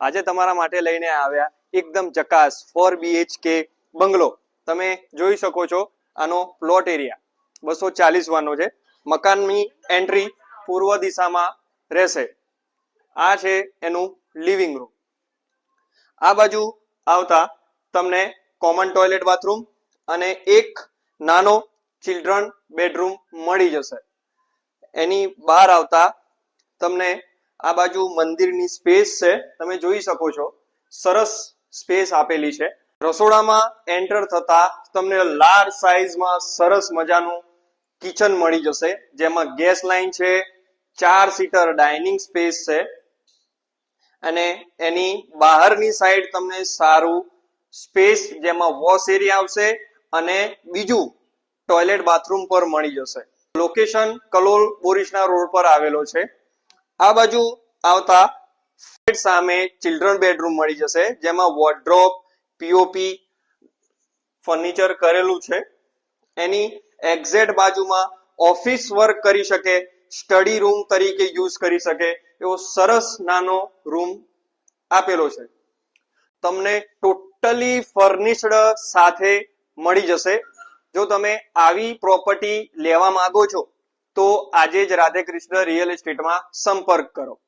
આજે તમારા માટે લઈને આવ્યા એકદમ ચકાસ ફોર બીએચકે બંગલો. તમે જોઈ શકો છો આનો પ્લોટ એરિયા બસો ચાલીસ વાનો છે. મકાનની એન્ટ્રી પૂર્વ દિશામાં રહેશે. આ છે એનું લિવિંગ રૂમ આ બાજુ આવતા તમને કોમન ટોયલેટ બાથરૂમ અને એક નાનો ચિલ્ડ્રન બેડરૂમ મળી જશે. એની બહાર આવતા તમને આ બાજુ મંદિરની સ્પેસ છે, તમે જોઈ શકો છો. સરસ સ્પેસ આપેલી છે. રસોડામાં એન્ટર થતા તમને લાર્જ સાઇઝમાં સરસ મજાનું કિચન મળી જશે, જેમાં ગેસ લાઈન છે, ચાર સીટર ડાઇનિંગ સ્પેસ છે, અને એની બહારની સાઈડ તમને સારું સ્પેસ જેમાં વોશ એરિયા આવશે અને બીજું ટોયલેટ બાથરૂમ પર મળી જશે. લોકેશન કલોલ બોરિશના રોડ પર આવેલો છે. આ બાજુ આવતા સામે ચિલ્ડ્રન બેડરૂમ મળી જશે, જેમાં વોર્ડ્રોપ પીઓપી ફર્નિચર કરેલું છે. એની એક્ઝેક્ટ બાજુમાં ઓફિસ વર્ક કરી શકે સ્ટડી રૂમ તરીકે યુઝ કરી શકે, એવો સરસ નાનો રૂમ આપેલો છે. તમને ટોટલી ફર્નિશ્ડ સાથે મળી જશે. જો તમે આવી પ્રોપર્ટી લેવા માંગો છો તો આજે જ રાધે કૃષ્ણ રિયલ એસ્ટેટમાં સંપર્ક કરો.